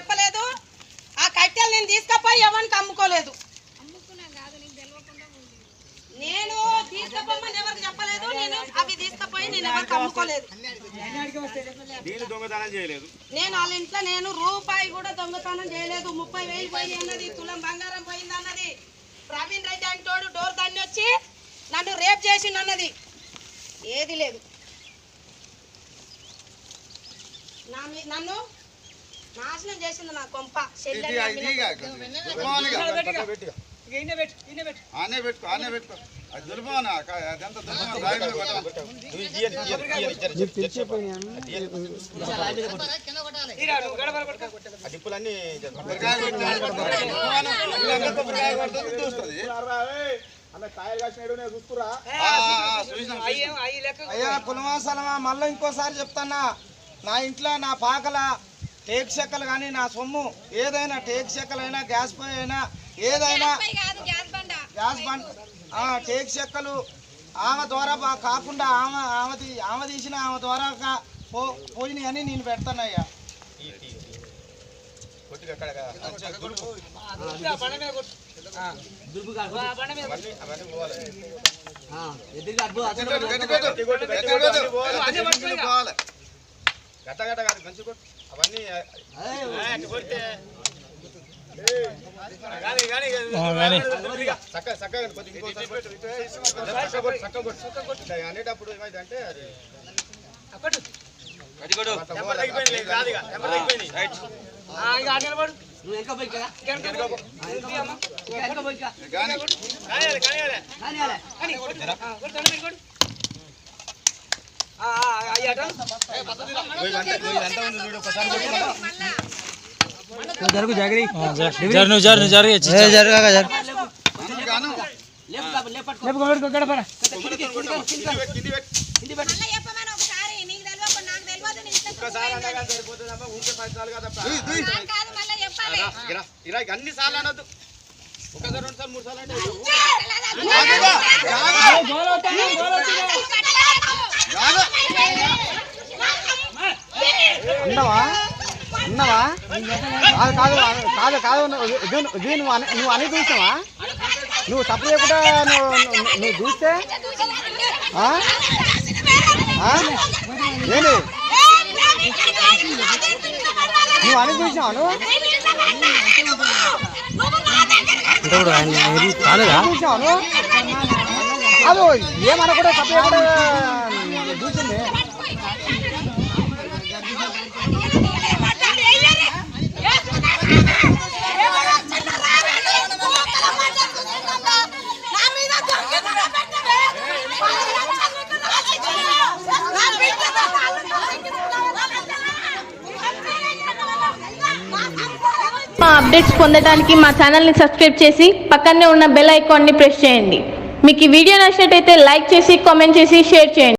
చెప్పలేదు. ఆ కట్టెలు నేను తీసుకపోయి ఎవరికి అమ్ముకోలేదు. నేను తీసుకపోమని ఎవరికి చెప్పలేదు. నేను అవి తీసుకపోయి నేను ఎవరికి అమ్ముకోలేదు. నేను వాళ్ళ ఇంట్లో నేను రూపాయి కూడా దొంగతనం చేయలేదు. ముప్పై వేలు పోయి అన్నది తులం బంగారం పోయింది అన్నది. ప్రవీణ్ రెడ్డి అంటోడు డోర్ దాన్ని వచ్చి నన్ను రేప్ చేసిండు అన్నది. ఏది లేదు. నన్ను నాశనం చేసింది నా కొంప. ఆనే పెట్టుకో ఆనే పెట్టుకో అది దుర్భావన అదంతా. అయ్యా మళ్ళీ ఇంకోసారి చెప్తానా? నా ఇంట్లో నా పాకల టేక్ చెక్కలు కానీ నా సొమ్ము ఏదైనా టేక్ చెక్కలైనా గ్యాస్ పొయ్యి అయినా ఏదైనా గ్యాస్ బండ్. ఆ, టేక్ చెక్కలు ఆమె ద్వారా కాకుండా ఆమె ఆమె ఆమె తీసిన ఆమె ద్వారా పో పోయినాయి అని నేను పెడతానయ్యా. కొద్దిగా గట్ట గట్ట కాదు మంచి కొట్టు అవన్నీ ఆ, అటు కొడితే కానీ కానీ చక్క చక్కగా కొద్దిగా ఇంకోసారి కొట్టు. జరుగు జాగ్రీ జరుగు జరుగా జరు మనం గాను. కింది పెట్టు. ఒకసారి నీకు తెలియకుండా నాకు తెలియదు నీ ఇష్టం ఒక్కసారి అనగా సరిపోతుందమ్మా ఊరికే పది సార్లు కాదప్ప. దుయ్, దుయ్. కాదు మళ్ళీ చెప్పాలి రా, ఇరా, ఇరా, ఇక అన్ని సార్లు అనొద్దు ఒకసారి రెండు సార్లు మూడు సార్లు అంటే ఉన్నావా? ఉన్నావా? కాదు కాదు కాదు కాదు నువ్వు ఇది- నువ్వు అని నువ్వు అని చూసావా? నువ్వు తప్పు చేయకుండా నువ్వు నువ్వు- చూస్తే? ఏంటి నువ్వు అని చూసావా నువ్వు? కాలేదా? కాదు ఏమనకుండా తప్పు చేయకుండా చూసింది. మా అప్డేట్స్ పొందడానికి మా ఛానల్ని సబ్స్క్రైబ్ చేసి పక్కనే ఉన్న బెల్ ఐకాన్ని ప్రెస్ చేయండి. మీకు ఈ వీడియో నచ్చినట్టయితే లైక్ చేసి కామెంట్ చేసి షేర్ చేయండి.